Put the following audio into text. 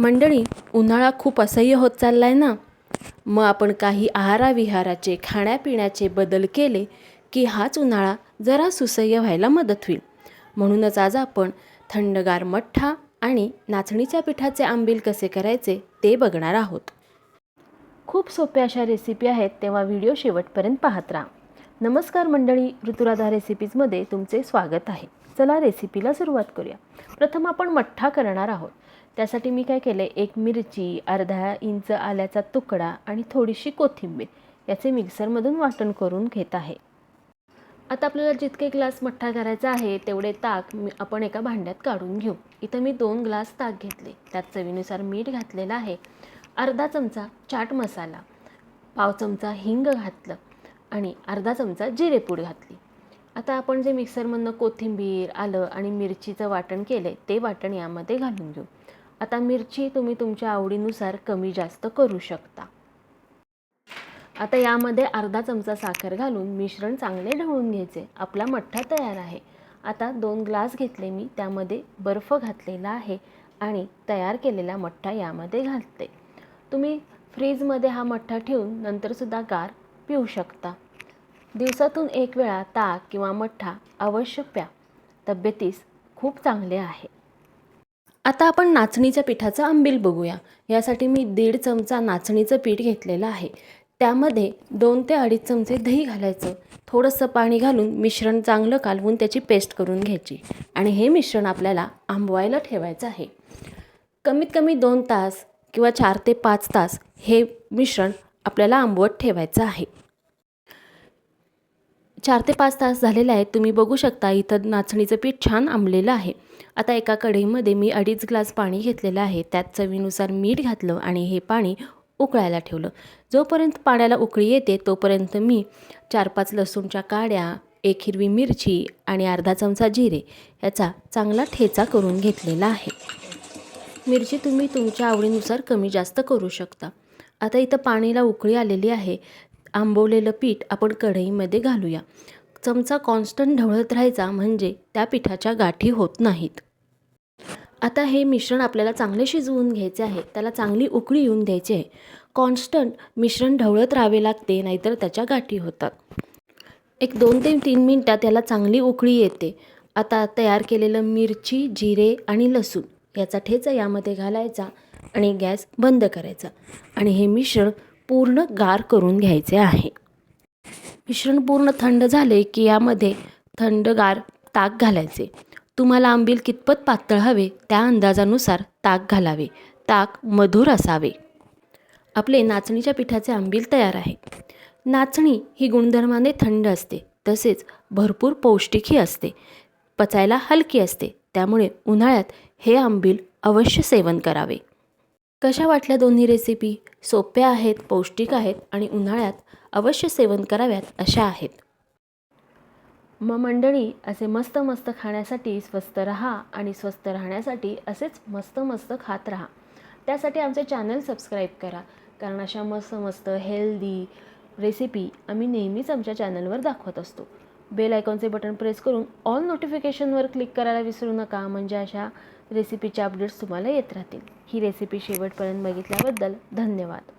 मंडळी उन्हाळा खूप असह्य होत चालला आहे ना? मग आपण काही आहाराविहाराचे खाण्यापिण्याचे बदल केले की हाच उन्हाळा जरा सुसह्य व्हायला मदत होईल. म्हणूनच आज आपण थंडगार मठ्ठा आणि नाचणीच्या पिठाचे आंबील कसे करायचे ते बघणार आहोत. खूप सोप्या अशा रेसिपी आहेत तेव्हा व्हिडिओ शेवटपर्यंत पाहत राहा. नमस्कार मंडळी ऋतुराधा रेसिपीजमध्ये तुमचे स्वागत आहे. चला रेसिपीला सुरुवात करूया. प्रथम आपण मठ्ठा करणार आहोत. त्यासाठी मी काय केले एक मिरची अर्धा इंच आल्याचा तुकडा आणि थोडीशी कोथिंबीर याचे मिक्सरमधून वाटण करून घेत आहे. आता आपल्याला जितके ग्लास मठ्ठा करायचा आहे तेवढे ताक मी आपण एका भांड्यात काढून घेऊ. इथं मी दोन ग्लास ताक घेतले. त्यात चवीनुसार मीठ घातलेलं आहे. अर्धा चमचा चाट मसाला पाव चमचा हिंग घातलं आणि अर्धा चमचा जिरेपूड घातली. आता आपण जे मिक्सरमधनं कोथिंबीर आलं आणि मिरचीचं वाटण केलं आहे ते वाटण यामध्ये घालून घेऊ. आता मिरची तुम्ही तुमच्या आवडीनुसार कमी जास्त करू शकता. आता यामध्ये अर्धा चमचा साखर घालून मिश्रण चांगले ढवळून घ्यायचे. आपला मठ्ठा तयार आहे. आता दोन ग्लास घेतले मी त्यामध्ये बर्फ घातलेला आहे आणि तयार केलेला मठ्ठा यामध्ये घालते. तुम्ही फ्रीजमध्ये हा मठ्ठा ठेवून नंतरसुद्धा गार पिऊ शकता. दिवसातून एक वेळा ताक किंवा मठ्ठा अवश्य प्या. तब्येतीस खूप चांगले आहे. आता आपण नाचणीच्या पिठाचं आंबील बघूया. यासाठी मी दीड चमचा नाचणीचं पीठ घेतलेलं आहे. त्यामध्ये दोन ते अडीच चमचे दही घालायचं. थोडंसं पाणी घालून मिश्रण चांगलं कालवून त्याची पेस्ट करून घ्यायची. आणि हे मिश्रण आपल्याला आंबवायला ठेवायचं आहे. कमीत कमी दोन तास किंवा चार ते पाच तास हे मिश्रण आपल्याला आंबवत ठेवायचं आहे. चार ते पाच तास झालेले आहेत तुम्ही बघू शकता इथं नाचणीचं पीठ छान आंबलेलं आहे. आता एका कढईमध्ये मी अडीच ग्लास पाणी घेतलेलं आहे. त्यात चवीनुसार मीठ घातलं आणि हे पाणी उकळायला ठेवलं. जोपर्यंत पाण्याला उकळी येते तोपर्यंत मी चार पाच लसूणच्या काड्या एक हिरवी मिरची आणि अर्धा चमचा जिरे याचा चांगला ठेचा करून घेतलेला आहे. मिरची तुम्ही तुमच्या आवडीनुसार कमी जास्त करू शकता. आता इथं पाणीला उकळी आलेली आहे. आंबवलेलं पीठ आपण कढईमध्ये घालूया. चमचा कॉन्स्टंट ढवळत राहायचा म्हणजे त्या पिठाच्या गाठी होत नाहीत. आता हे मिश्रण आपल्याला चांगले शिजवून घ्यायचे आहे. त्याला चांगली उकळी येऊन द्यायची आहे. कॉन्स्टंट मिश्रण ढवळत राहावे लागते नाहीतर त्याच्या गाठी होतात. एक दोन ते तीन मिनटात त्याला चांगली उकळी येते. आता तयार केलेलं मिरची जिरे आणि लसूण याचा ठेचा यामध्ये घालायचा आणि गॅस बंद करायचा. आणि हे मिश्रण पूर्ण गार करून घ्यायचे आहे. मिश्रण पूर्ण थंड झाले की यामध्ये थंडगार ताक घालायचे. तुम्हाला आंबील कितपत पातळ हवे त्या अंदाजानुसार ताक घालावे. ताक मधुर असावे. आपले नाचणीच्या पिठाचे आंबील तयार आहे. नाचणी ही गुणधर्माने थंड असते तसेच भरपूर पौष्टिकही असते. पचायला हलकी असते त्यामुळे उन्हाळ्यात हे आंबील अवश्य सेवन करावे. कशा वाटल्या दोन्ही रेसिपी सोप्या आहेत पौष्टिक आहेत आणि उन्हाळ्यात अवश्य सेवन कराव्यात अशा आहेत. मग मंडळी असे मस्त मस्त खाण्यासाठी स्वस्त रहा आणि स्वस्त राहण्यासाठी असेच मस्त मस्त खात राहा. त्यासाठी आमचे चॅनल सबस्क्राईब करा कारण अशा मस्त मस्त हेल्दी रेसिपी आम्ही नेहमीच आमच्या चॅनलवर दाखवत असतो. बेल आयकॉनचे बटन प्रेस करून ऑल नोटिफिकेशनवर क्लिक करायला विसरू नका. म्हणजे अशा रेसिपीचे अपडेट्स तुम्हाला येत राहतील. ही रेसिपी शेवटपर्यंत बघितल्याबद्दल धन्यवाद.